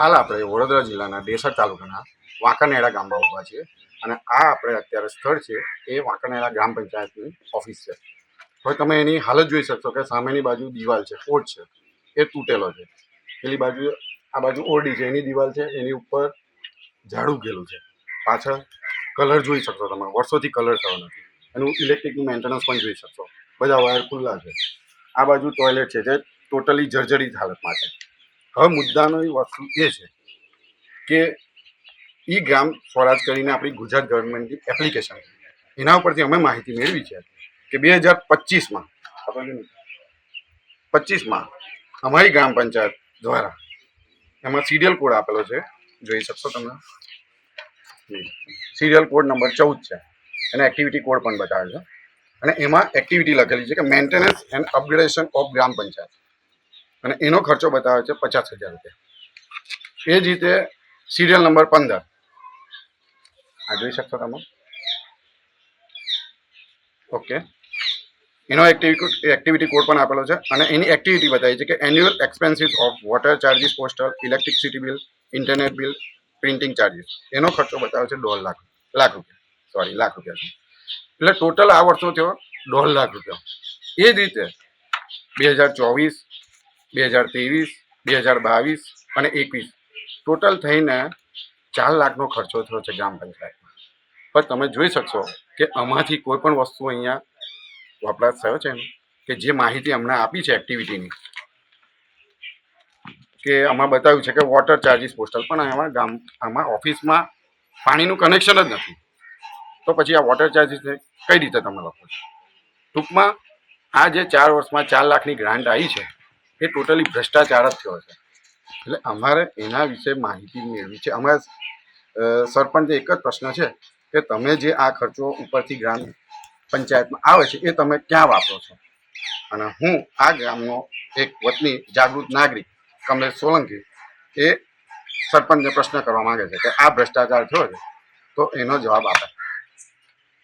હાલ આપણે વડોદરા જિલ્લાના ડેસર તાલુકાના વાંકાનેડા ગામમાં ઊભા છીએ અને આ આપણે અત્યારે સ્થળ છે એ વાંકાનેડા ગ્રામ પંચાયતની ઓફિસ છે. હવે તમે એની હાલત જોઈ શકશો કે સામેની બાજુ દિવાલ છે કોટ છે, એ તૂટેલો છે. પેલી બાજુ, આ બાજુ ઓરડી છે, એની દિવાલ છે, એની ઉપર ઝાડ ગયેલું છે. પાછળ કલર જોઈ શકશો તમે, વર્ષોથી કલર થયો નથી. એનું ઇલેક્ટ્રિકનું મેન્ટેનન્સ પણ જોઈ શકશો. બધા વાયર ખુલ્લા છે. આ બાજુ ટોયલેટ છે જે ટોટલી જર્જરિત હાલતમાં છે. હવે એ વસ્તુ એ છે કે ઈ ગ્રામ સ્વરાજ કરીને આપણી ગુજરાત ગવર્મેન્ટની એપ્લિકેશન એના ઉપરથી અમે માહિતી મેળવી છે કે બે હજાર પચીસમાં પચીસમાં અમારી ગ્રામ પંચાયત દ્વારા એમાં સિરિયલ કોડ આપેલો છે. જોઈ શકશો તમે? સિરિયલ કોડ નંબર ચૌદ છે. અને એક્ટિવિટી કોડ પણ બતાવે છે. અને એમાં એક્ટિવિટી લખેલી છે કે maintenance and upgradation of gram panchayat. અને એનો ખર્ચો બતાવે છે પચાસ હજાર રૂપિયા. એ જ રીતે સિરિયલ નંબર પંદર. આ જોઈ શકશો તમે? ઓકે. એનો એક્ટિવિટી એક્ટિવિટી કોડ પણ આપેલો છે અને એની એક્ટિવિટી બતાવી છે કે annual expenses of water charges postal electricity bill internet bill printing charges એનો ખર્ચો બતાવે છે દોઢ લાખ લાખ રૂપિયા. સોરી લાખ રૂપિયા એટલે ટોટલ આ વર્ષો થયો દોઢ લાખ રૂપિયા. એ જ રીતે બે હજાર ચોવીસ બે હજાર ત્રેવીસ, બે હજાર બાવીસ અને એકવીસ. ટોટલ થઈને ચાર લાખનો ખર્ચો થયો છે ગ્રામ પંચાયતમાં. પણ તમે જોઈ શકશો કે આમાંથી કોઈ પણ વસ્તુ અહીંયા વપરાશ થયો છે ને કે જે માહિતી અમને આપી છે એક્ટિવિટીની કે આમાં બતાવ્યું છે કે વોટર ચાર્જીસ પોસ્ટલ પણ આમાં ગામ, આમાં ઓફિસમાં પાણીનું કનેક્શન જ નથી. તો પછી આ વોટર ચાર્જીસને કઈ રીતે તમે લખો છો? ટૂંકમાં આ જે ચાર વર્ષમાં ચાર લાખની ગ્રાન્ટ આવી છે એ ટોટલી ભ્રષ્ટાચાર જ થયો છે. એટલે અમારે એના વિશે માહિતી મેળવી છે. અમારે સરપંચ એક જ પ્રશ્ન છે કે તમે જે આ ખર્ચો ઉપરથી ગ્રામ પંચાયતમાં આવે છે, એ તમે ક્યાં વાપરો છો? અને હું આ ગામનો એક વતની જાગૃત નાગરિક, કમલેશ સોલંકી, એ સરપંચને પ્રશ્ન કરવા માંગે છે કે આ ભ્રષ્ટાચાર થયો છે, તો એનો જવાબ આપે.